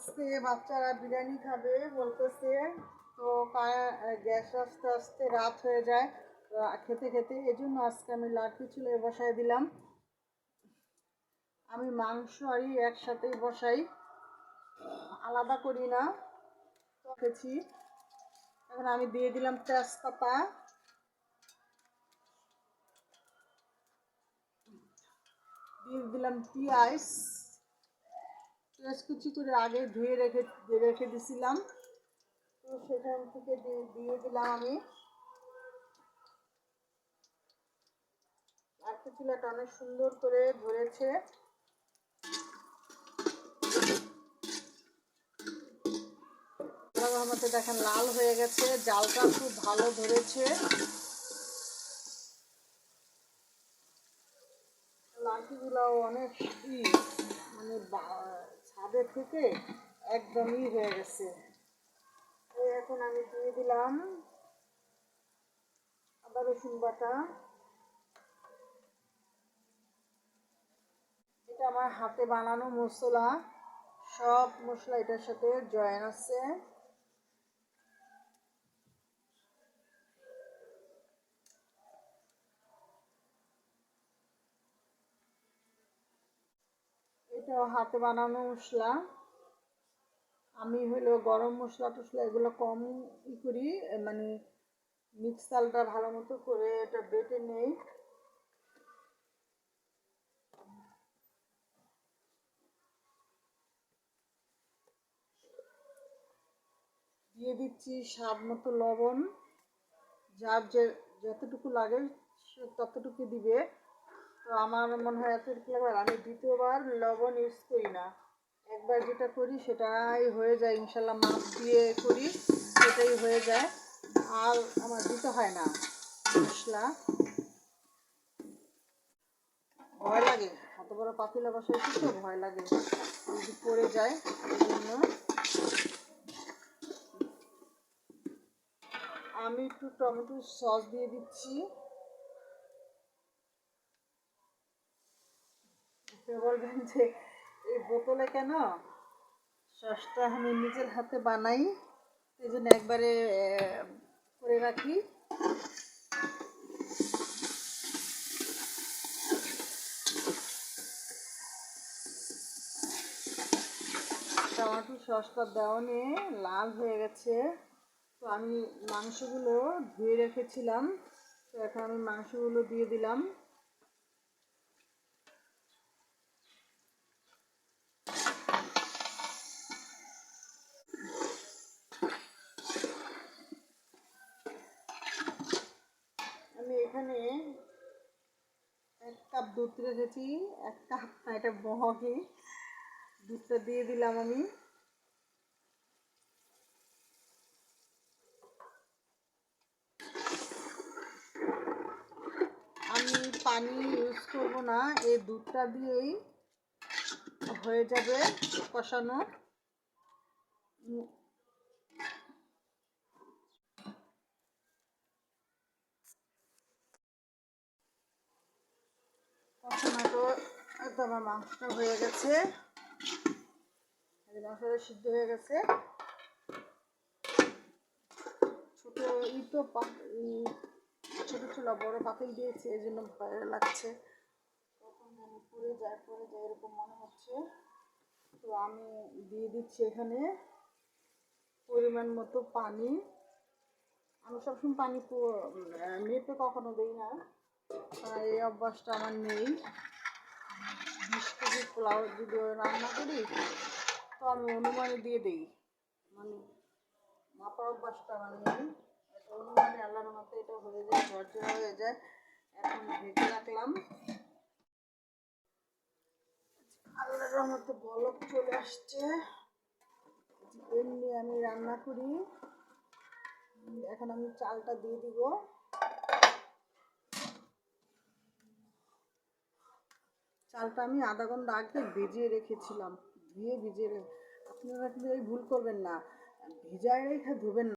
আজকে বাচ্চারা বিরিয়ানি খাবে বলতেছে, তো গ্যাস আস্তে আস্তে রাত হয়ে যায় খেতে খেতে এই জন্য আজকে আমি লাঠি চুলে বসাই দিলাম। আমি মাংস আর একসাথেই বসাই, আলাদা করি না রেখেছি এখন আমি দিয়ে দিলাম তেজপাতা। দিয়ে দিলাম পেঁয়াজ। পেঁয়াজ কুচি করে আগে ধুয়ে রেখে রেখে দিছিলাম। তো সেখান থেকে দিয়ে দিলাম আমি। একটা চুলাটা অনেক সুন্দর করে ধরেছে। রহমতে দেখেন লাল হয়ে গেছে, জালটা খুব ভালো ধরেছে। লাঠিগুলাও অনেক মানে ছাদের থেকে একদমই হয়ে গেছে। এখন আমি দিয়ে দিলাম আদা, রসুন বাটা। এটা আমার হাতে বানানো মশলা। সব মশলা এটার সাথে জয়েন আছে। এটা হাতে বানানো মশলা। আমি হলো গরম মশলা টশলা এগুলো কম ই করি মানে মিক্সালটা ভালো মতো করে এটা বেটে নেই। দিয়ে দিচ্ছি স্বাদ মতো লবণ। যার যে, যতটুকু লাগে ততটুকু দিবে। তো আমার মনে হয় লাগবে আর আমি দ্বিতীয়বার লবণ ইউজ করি না। একবার যেটা করি, সেটাই হয়ে যায়। ইনশাল্লাহ মাছ দিয়ে করি, সেটাই হয়ে যায়। আর আমার দিতে হয় না। মশলা। ভয় লাগে। এত বড় পাতিলা বসাইছি তো ভয় লাগে? যদি পড়ে যায় জন্য। আমি একটু টমেটোর সস দিয়ে দিচ্ছি। বলবেন যে এই বোতলে কেন? সসটা আমি নিজের হাতে বানাই এই জন্য একবারে করে রাখি। টমেটো সসটা দেওয়া নিয়ে লাল হয়ে গেছে। তো আমি মাংসগুলো ধুয়ে রেখেছিলাম। তো এখন আমি মাংসগুলো দিয়ে দিলাম আমি এখানে এক কাপ দুধ রেখেছি এক কাপ না এটা মহগে দুধটা দিয়ে দিলাম আমি। আমি পানি ইউজ করব না, এই দুধটা দিয়েই হয়ে যাবে কষানো। একদম আমার মাংসটা হয়ে গেছে। মাংসটা সিদ্ধ হয়ে গেছে। ছোট ই তো ছোট ছোট বড় পাতিল দিয়েছে, এই জন্য ভয় লাগছে। কখন যেন পড়ে যায় পড়ে যায়, এরকম মনে হচ্ছে। তো আমি দিয়ে দিচ্ছি এখানে পরিমাণ মতো পানি। আমি সবসময় পানি মেপে কখনো দিই না। এই অভ্যাসটা আমার নেই। বিশ কেজি পোলাও যদি রান্না করি, তো আমি অনুমানে দিয়ে দিই। মানে মাপার অভ্যাসটা এটা অনুমানে আল্লাহর মতো এটা হয়ে যায়, ঝরঝরা হয়ে যায়। এখন ঢেকে রাখলাম। আল্লাহর রহমতে বলক চলে আসছে। এমনি আমি রান্না করি। এখন আমি চালটা দিয়ে দিব। চালটা আমি আধা ঘণ্টা আগে ভিজিয়ে রেখেছিলাম। ধুয়ে ভিজিয়ে আপনারা কিন্তু এই ভুল করবেন না। ভিজায় রেখে ধুবেন না।